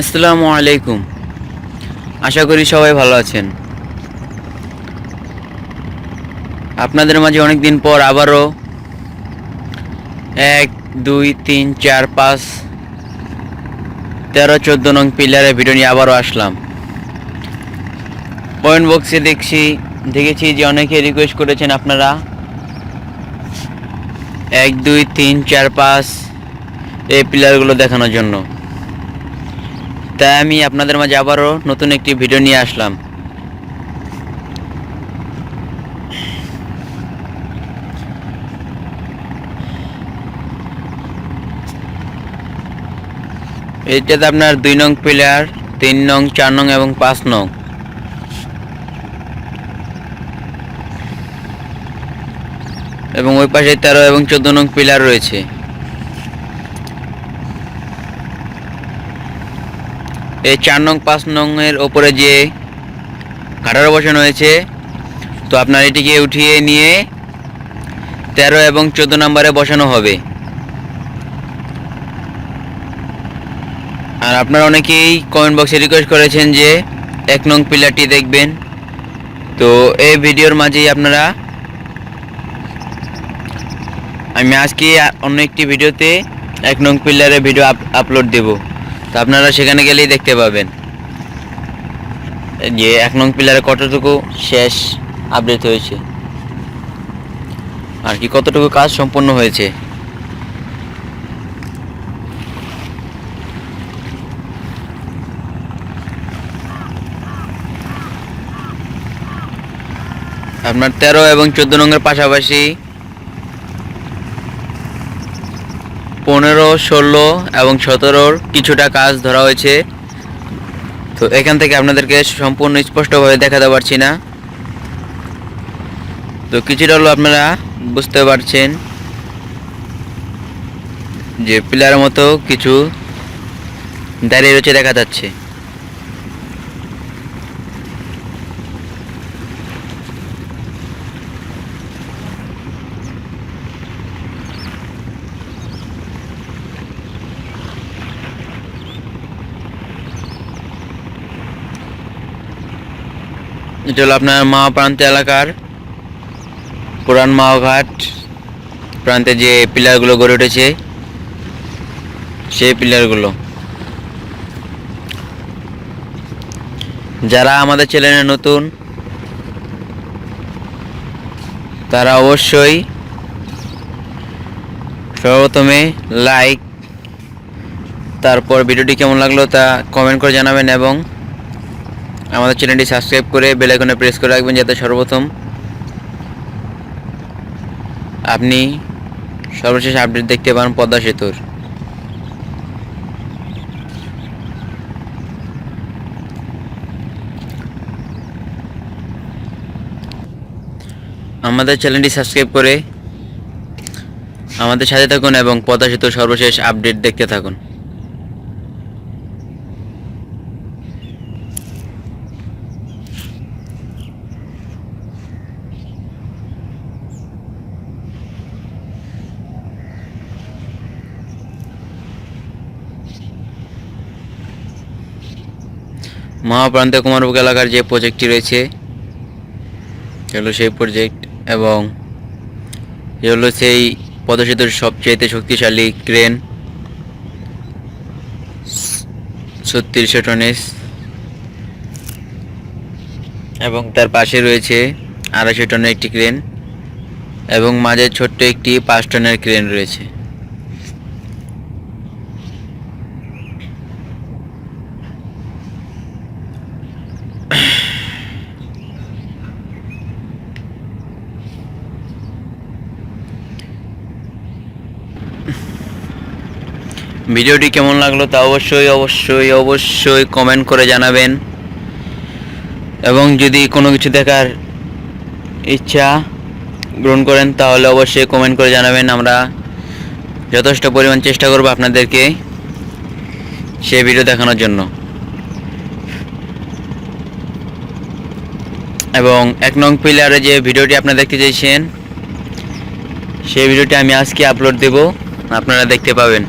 আসসালামু আলাইকুম। আশা করি সবাই ভালো আছেন। আপনাদের মাঝে অনেক দিন পর আবারও এক, দুই, তিন, চার, পাঁচ, তেরো, চোদ্দ নং পিলারের ভিডিও নিয়ে আবারও আসলাম। পয়েন্ট বক্সে দেখছি, দেখেছি যে অনেকে রিকোয়েস্ট করেছেন আপনারা এক, দুই, তিন, চার, পাঁচ এই পিলারগুলো দেখানোর জন্য। তাই আমি আপনাদের মাঝে আবারও নতুন একটি ভিডিও নিয়ে আসলাম। এইটাতে আপনার দুই নং পিলার, তিন নং, চার নং এবং পাঁচ নং। এবং ওই পাশে তেরো এবং চোদ্দ নং পিলার রয়েছে। এই চার নং, পাঁচ নংয়ের ওপরে যে কাটার বসানো হয়েছে, তো আপনার এটিকে উঠিয়ে নিয়ে তেরো এবং চোদ্দ নম্বরে বসানো হবে। আর আপনারা অনেকেই কমেন্ট বক্সে রিকোয়েস্ট করেছেন যে এক নং পিলারটি দেখবেন। তো এই ভিডিওর মাঝেই আপনারা আমি আজকে অন্য একটি ভিডিওতে এক নং পিলারের ভিডিও আপলোড দেব। তো আপনারা সেখানে গেলেই দেখতে পাবেন। যে এক নং পিলারে কতটুকু শেষ আপডেট হয়েছে। আর কি কতটুকু কাজ সম্পন্ন হয়েছে। আপনার তেরো এবং চোদ্দ নংয়ের পাশাপাশি পনেরো, ষোলো এবং সতেরোর কিছুটা কাজ ধরা হয়েছে। তো এখান থেকে আপনাদেরকে সম্পূর্ণ স্পষ্টভাবে দেখাতে পারছি না। তো কিছুটা হলো আপনারা বুঝতে পারছেন যে পিলার মতো কিছু দাঁড়িয়ে রয়েছে দেখা যাচ্ছে। এটা হলো আপনার মা প্রান্ত এলাকার পুরান মাওঘাট প্রান্তে যে পিলারগুলো গড়ে উঠেছে, সেই পিলারগুলো। যারা আমাদের চ্যানেলে নতুন, তারা অবশ্যই সর্বপ্রথমে লাইক তারপর ভিডিওটি কেমন লাগল তা কমেন্ট করে জানাবেন এবং আমাদের চ্যানেলটি সাবস্ক্রাইব করে বেল আইকনে প্রেস করে রাখবেন যাতে সর্বপ্রথম আপনি সর্বশেষ আপডেট দেখতে পান পদ্মা সেতুর। আমাদের চ্যানেলটি সাবস্ক্রাইব করে আমাদের সাথে থাকুন এবং পদ্মা সেতুর সর্বশেষ আপডেট দেখতে থাকুন। মহাপ্রান্ত কুমারবুক এলাকার যে প্রজেক্টটি রয়েছে হলো সেই প্রজেক্ট এবং এ হলো সেই পদসেতুর সবচেয়ে শক্তিশালী ক্রেন ছত্রিশশো টনেস এবং তার পাশে রয়েছে আড়াইশো টনের একটি ক্রেন এবং মাঝে ছোট্ট একটি পাঁচ টনের ক্রেন রয়েছে। ভিডিওটি কেমন লাগল তা অবশ্যই অবশ্যই অবশ্যই কমেন্ট করে জানাবেন। এবং যদি কোনো কিছু দেখার ইচ্ছা গ্রহণ করেন, তাহলে অবশ্যই কমেন্ট করে জানাবেন। আমরা যথেষ্ট পরিমাণ চেষ্টা করব আপনাদেরকে সে ভিডিও দেখানোর জন্য। এবং এক নং পিলারে যে ভিডিওটি আপনারা দেখতে চাইছেন, সেই ভিডিওটি আমি আজকে আপলোড দেব। আপনারা দেখতে পাবেন।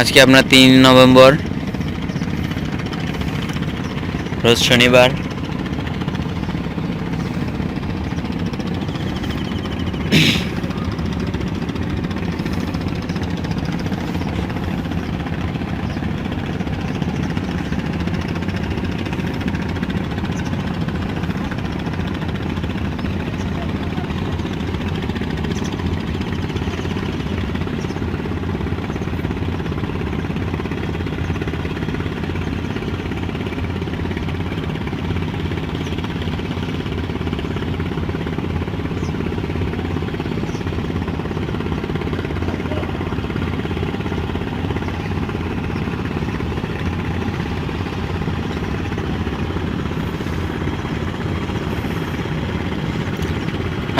আজকে আপনার তিন নভেম্বর রোজ শনিবার।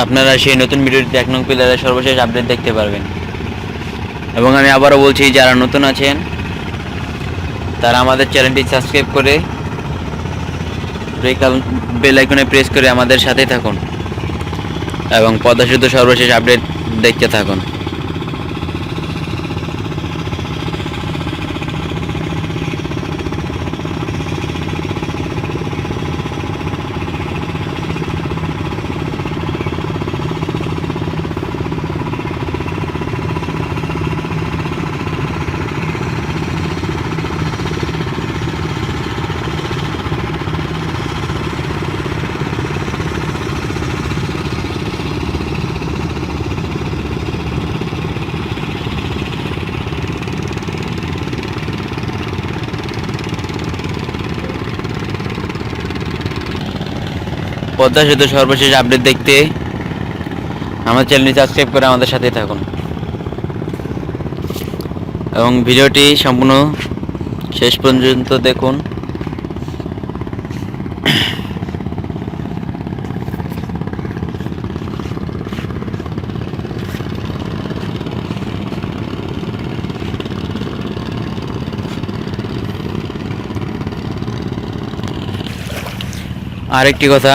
আপনারা সেই নতুন ভিডিওটিতে এক নং পিলারের সর্বশেষ আপডেট দেখতে পারবেন। এবং আমি আবারও বলছি, যারা নতুন আছেন, তারা আমাদের চ্যানেলটি সাবস্ক্রাইব করে বেল আইকনে প্রেস করে আমাদের সাথে থাকুন। এবং পদাশুদ্ধ সর্বশেষ আপডেট দেখতে থাকুন। পদ্মা সেতু সর্বশেষ আপডেট দেখতে আমার চ্যানেলটি সাবস্ক্রাইব করে আমাদের সাথে থাকুন। এবং ভিডিওটি সম্পূর্ণ শেষ পর্যন্ত দেখুন। আরেকটি কথা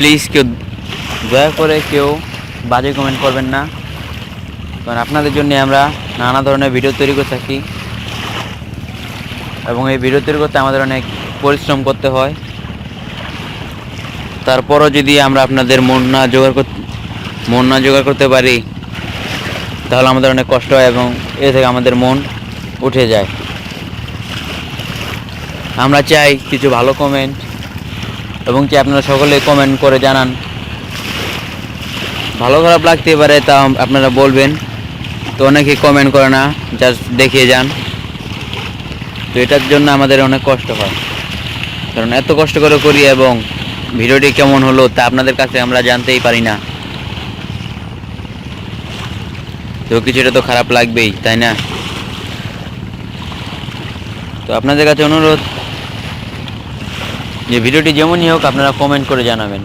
প্লিজ কেউ দয়া করে কেউ বাজে কমেন্ট করবেন না। কারণ আপনাদের জন্য আমরা নানা ধরনের ভিডিও তৈরি করে থাকি। এবং এই ভিডিও তৈরি করতে আমাদের অনেক পরিশ্রম করতে হয়। তারপরও যদি আমরা আপনাদের মন না জোগাড় মন না জোগাড় করতে পারি, তাহলে আমাদের অনেক কষ্ট হয় এবং এ থেকে আমাদের মন উঠে যায়। আমরা চাই কিছু ভালো কমেন্ট এবং কি আপনারা সকলে কমেন্ট করে জানান। ভালো খারাপ লাগতে পারে তা আপনারা বলবেন। তো অনেকে কমেন্ট করে না জাস্ট দেখিয়ে যান। তো এটার জন্য আমাদের অনেক কষ্ট হয়। কারণ এত কষ্ট করে করি এবং ভিডিওটি কেমন হলো তা আপনাদের কাছে আমরা জানতেই পারি না। তো কিছুটা তো খারাপ লাগবেই, তাই না? তো আপনাদের কাছে অনুরোধ যে ভিডিওটি যেমনই হোক আপনারা কমেন্ট করে জানাবেন।